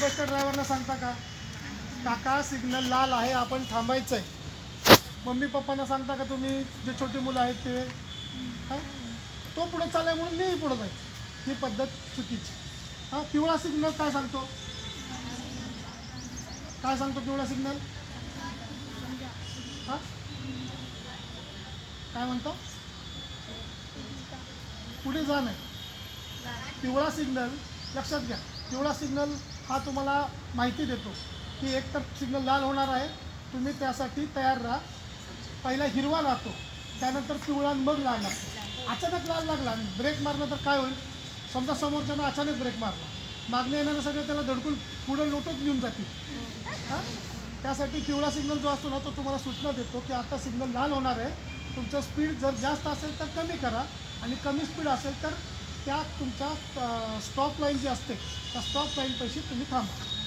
बसच्या ड्रायव्हरला सांगता का? काका सिग्नल लाल आहे आपण थांबायचं आहे मम्मी पप्पांना सांगता का तुम्ही? जे छोटी मुलं आहेत ते. हा? तो पुढे चालाय म्हणून मीही पुढे जायचं ही पद्धत चुकीची. हा पिवळा सिग्नल काय सांगतो? काय सांगतो पिवळा सिग्नल हां? काय म्हणतो? पुढे जा नाही पिवळा सिग्नल लक्षात घ्या. पिवळा सिग्नल हा तुम्हाला माहिती देतो की एक तर सिग्नल लाल होणार आहे तुम्ही त्यासाठी तयार राहा. पहिला हिरवा राहतो त्यानंतर पिवळा मग लाल लागतो अचानक लाल लागला आणि ब्रेक मारलं तर काय होईल? समजा समोरच्यानं अचानक ब्रेक मारला. मागणे येणारे सगळे त्याला धडकून पुढे लोटत घेऊन जातील. हां? त्यासाठी पिवळा सिग्नल जो असतो ना तो तुम्हाला सूचना देतो की आता सिग्नल लाल होणार आहे. तुमचं स्पीड जर जास्त असेल तर कमी करा आणि कमी स्पीड असेल तर त्या तुमच्या स्टॉप लाईन जी असते त्या स्टॉप लाईन तुम्ही थांबा